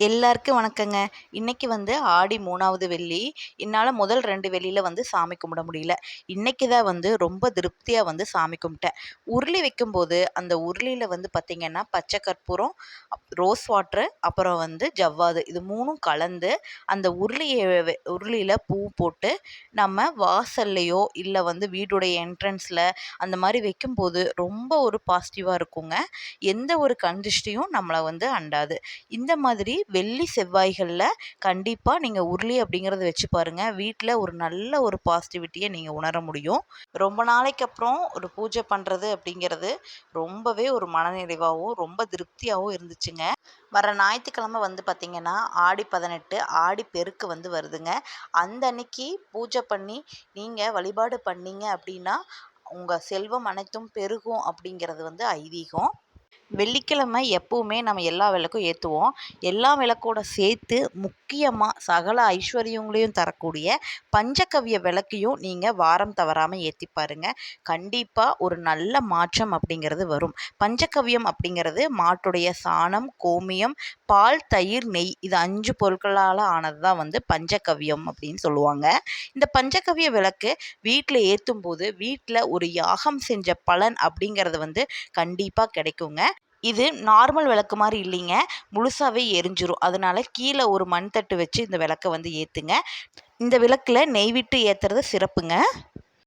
எல்லாருக்கும் வணக்கங்க. இன்னைக்கு வந்து ஆடி மூணாவது வெள்ளி. என்னால் முதல் ரெண்டு வெள்ளியில் வந்து சாமி கும்பிட முடியல. இன்னைக்கு தான் வந்து ரொம்ப திருப்தியாக வந்து சாமி கும்பிட்டேன். உருளி வைக்கும்போது அந்த உருளியில் வந்து பார்த்திங்கன்னா பச்சை கற்பூரம் ரோஸ் வாட்ரு அப்புறம் வந்து ஜவ்வாது இது மூணும் கலந்து அந்த உருளியை உருளியில் பூ போட்டு நம்ம வாசல்லையோ இல்லை வந்து வீடுடைய என்ட்ரன்ஸில் அந்த மாதிரி வைக்கும்போது ரொம்ப ஒரு பாசிட்டிவாக இருக்குங்க. எந்த ஒரு கண்டிஷ்டியும் நம்மளை வந்து அண்டாது. இந்த மாதிரி வெள்ளி செவ்வாய்களில் கண்டிப்பாக நீங்கள் உருளி அப்படிங்கிறத வச்சு பாருங்கள் வீட்டில் ஒரு நல்ல ஒரு பாசிட்டிவிட்டியை நீங்கள் உணர முடியும். ரொம்ப நாளைக்கு அப்புறம் ஒரு பூஜை பண்ணுறது அப்படிங்கிறது ரொம்பவே ஒரு மனநிறைவாகவும் ரொம்ப திருப்தியாகவும் இருந்துச்சுங்க. வர ஞாயிற்றுக்கிழமை வந்து பார்த்திங்கன்னா ஆடி பதினெட்டு ஆடி பெருக்கு வந்து வருதுங்க. அந்த அன்னைக்கு பூஜை பண்ணி நீங்கள் வழிபாடு பண்ணீங்க அப்படின்னா உங்கள் செல்வம் அனைத்தும் பெருகும் அப்படிங்கிறது வந்து ஐதீகம். வெள்ளிக்கிழமை எப்பவுமே நம்ம எல்லா விளக்கும் ஏற்றுவோம் எல்லா விளக்கோட சேர்த்து முக்கியமாக சகல ஐஸ்வர்யங்களையும் தரக்கூடிய பஞ்சகவ்ய விளக்கையும் நீங்கள் வாரம் தவறாமல் ஏற்றி பாருங்க. கண்டிப்பாக ஒரு நல்ல மாற்றம் அப்படிங்கிறது வரும். பஞ்சகவ்யம் அப்படிங்கிறது மாட்டுடைய சாணம் கோமியம் பால் தயிர் நெய் இது அஞ்சு பொருட்களால் ஆனது தான் வந்து பஞ்சகவ்யம் அப்படின்னு சொல்லுவாங்க. இந்த பஞ்சகவிய விளக்கு வீட்டில் ஏற்றும் போது வீட்டில் ஒரு யாகம் செஞ்ச பலன் அப்படிங்கிறது வந்து கண்டிப்பாக கிடைக்குங்க. இது நார்மல் விளக்கு மாதிரி இல்லைங்க. முழுசாகவே எரிஞ்சிரும். அதனால கீழே ஒரு மண் தட்டு வச்சு இந்த விளக்க வந்து ஏற்றுங்க இந்த விளக்கில் நெய் விட்டு ஏற்றுறது சிறப்புங்க.